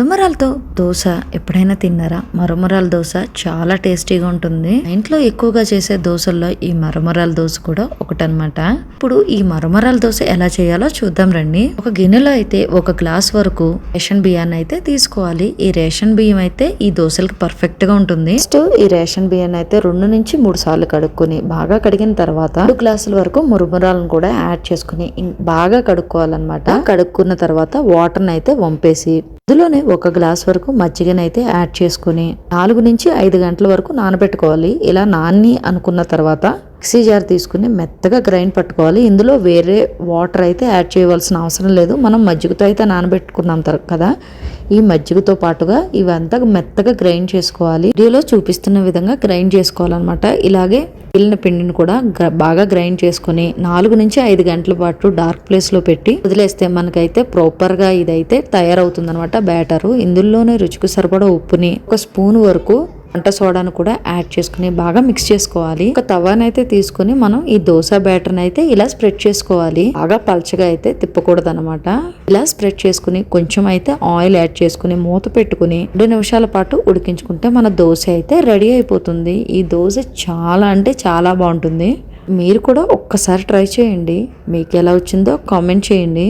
మరమరాలతో దోశ ఎప్పుడైనా తిన్నారా? మరమరాల దోశ చాలా టేస్టీగా ఉంటుంది. ఇంట్లో ఎక్కువగా చేసే దోశల్లో ఈ మరమరాల దోశ కూడా ఒకటనమాట ఇప్పుడు ఈ మరమరాల దోశ ఎలా చేయాలో చూద్దాం రండి. ఒక గిన్నెలో అయితే ఒక గ్లాస్ వరకు రేషన్ బియ్యాన్ని అయితే తీసుకోవాలి. ఈ రేషన్ బియ్యం అయితే ఈ దోశలకు పర్ఫెక్ట్గా ఉంటుంది. నెక్స్ట్ ఈ రేషన్ బియ్యాన్ని అయితే రెండు నుంచి మూడు సార్లు కడుక్కొని బాగా కడిగిన తర్వాత రెండు గ్లాసుల వరకు మురుమురాలను కూడా యాడ్ చేసుకుని బాగా కడుక్కోవాలన్నమాట. కడుక్కున్న తర్వాత వాటర్ని అయితే వంపేసి అందులోనే ఒక గ్లాస్ వరకు మజ్జిగనైతే యాడ్ చేసుకుని నాలుగు నుంచి ఐదు గంటల వరకు నానబెట్టుకోవాలి. ఇలా నాన్ని అనుకున్న తర్వాత మిక్సీ జార్ తీసుకుని మెత్తగా గ్రైండ్ పట్టుకోవాలి. ఇందులో వేరే వాటర్ అయితే యాడ్ చేయవలసిన అవసరం లేదు. మనం మజ్జిగతో అయితే నానబెట్టుకున్నాం కదా? ఈ మజ్జిగతో పాటుగా ఇవంతా మెత్తగా గ్రైండ్ చేసుకోవాలి. వీడియోలో చూపిస్తున్న విధంగా గ్రైండ్ చేసుకోవాలన్నమాట. ఇలాగే మిగిలిన పిండిని కూడా బాగా గ్రైండ్ చేసుకుని నాలుగు నుంచి ఐదు గంటల పాటు డార్క్ ప్లేస్లో పెట్టి వదిలేస్తే మనకైతే ప్రాపర్గా ఇదైతే తయారవుతుంది అనమాట బ్యాటరు. ఇందులోనే రుచికి సరిపడా ఉప్పుని ఒక స్పూన్ వరకు వంట సోడాను కూడా యాడ్ చేసుకుని బాగా మిక్స్ చేసుకోవాలి. ఒక తవానైతే తీసుకుని మనం ఈ దోశ బ్యాటర్ అయితే ఇలా స్ప్రెడ్ చేసుకోవాలి. బాగా పల్చగా అయితే తిప్పకూడదు అనమాట ఇలా స్ప్రెడ్ చేసుకుని కొంచెం అయితే ఆయిల్ యాడ్ చేసుకుని మూత పెట్టుకుని రెండు నిమిషాల పాటు ఉడికించుకుంటే మన దోశ అయితే రెడీ అయిపోతుంది. ఈ దోశ చాలా అంటే చాలా బాగుంటుంది. మీరు కూడా ఒక్కసారి ట్రై చేయండి. మీకు ఎలా వచ్చిందో కామెంట్ చేయండి.